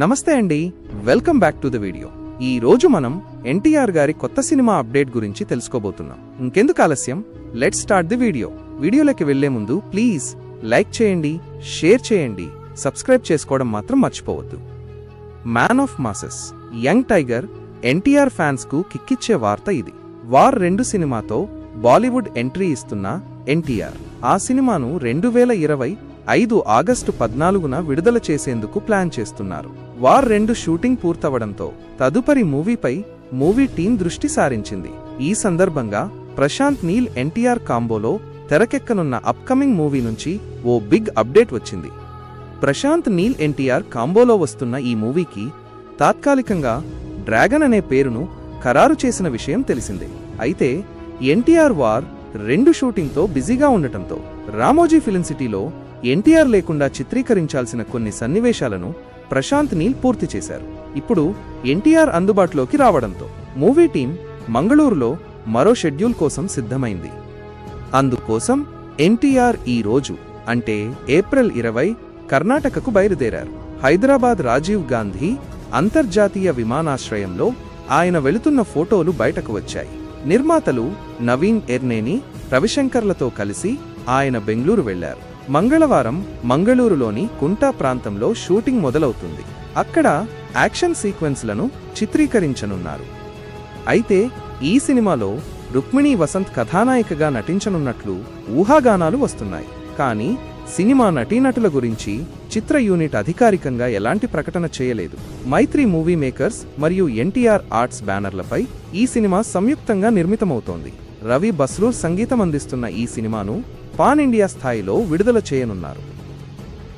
నమస్తే అండి. Welcome back to the video. ఈ రోజు మనం ఎన్టీఆర్ గారి కొత్త సినిమా అప్డేట్ గురించి తెలుసుకోబోతున్నాం. ఇంకెందుకు ఆలస్యం? లెట్ స్టార్ట్ ది వీడియో వీడియోలోకి వెళ్ళే ముందు ప్లీజ్ లైక్ చేయండి షేర్ చేయండి సబ్స్క్రైబ్ చేసుకోవడం మాత్రం మర్చిపోవద్దు. Man of masses young tiger NTR ఫ్యాన్స్కు కిక్కిచ్చే వార్త ఇది. వార్ రెండు సినిమాతో బాలీవుడ్ ఎంట్రీ ఇస్తున్న ఎన్టీఆర్. ఆ సినిమాను రెండు వేల ఇరవై ఐదు ఆగస్టు పద్నాలుగున విడుదల చేసేందుకు ప్లాన్ చేస్తున్నారు. వార్ రెండు షూటింగ్ పూర్తవడంతో తదుపరి మూవీపై మూవీ టీం దృష్టి సారించింది. ఈ సందర్భంగా ప్రశాంత్ నీల్ ఎన్టీఆర్ కాంబోలో తెరకెక్కనున్న అప్కమింగ్ మూవీ నుంచి ఓ బిగ్ అప్డేట్ వచ్చింది. ప్రశాంత్ నీల్ ఎన్టీఆర్ కాంబోలో వస్తున్న ఈ మూవీకి తాత్కాలికంగా డ్రాగన్ అనే పేరును ఖరారు చేసిన విషయం తెలిసిందే. అయితే ఎన్టీఆర్ వార్ రెండు షూటింగ్తో బిజీగా ఉండటంతో రామోజీ ఫిలిం సిటీలో ఎన్టీఆర్ లేకుండా చిత్రీకరించాల్సిన కొన్ని సన్నివేశాలను ప్రశాంత్ నీల్ పూర్తి చేశారు. ఇప్పుడు ఎన్టీఆర్ అందుబాటులోకి రావడంతో మూవీ టీం మంగళూరులో మరో షెడ్యూల్ కోసం సిద్ధమైంది. అందుకోసం ఎన్టీఆర్ ఈ రోజు అంటే ఏప్రిల్ ఇరవై కర్ణాటకకు బయలుదేరారు. హైదరాబాద్ రాజీవ్ గాంధీ అంతర్జాతీయ విమానాశ్రయంలో ఆయన వెళుతున్న ఫోటోలు బయటకు వచ్చాయి. నిర్మాతలు నవీన్ ఎర్నేని రవిశంకర్లతో కలిసి ఆయన బెంగళూరు వెళ్ళారు. మంగళవారం మంగళూరులోని కుంటా ప్రాంతంలో షూటింగ్ మొదలవుతుంది. అక్కడ యాక్షన్ సీక్వెన్స్లను చిత్రీకరించనున్నారు. అయితే ఈ సినిమాలో రుక్మిణీ వసంత్ కథానాయికగా నటించనున్నట్లు ఊహాగానాలు వస్తున్నాయి. కానీ సినిమా నటీనటుల గురించి చిత్ర యూనిట్ అధికారికంగా ఎలాంటి ప్రకటన చేయలేదు. మైత్రి మూవీ మేకర్స్ మరియు ఎన్టీఆర్ ఆర్ట్స్ బ్యానర్లపై ఈ సినిమా సంయుక్తంగా నిర్మితమవుతోంది. రవి బస్రూర్ సంగీతం అందిస్తున్న ఈ సినిమాను పాన్ ఇండియా స్థాయిలో విడుదల చేయనున్నారు.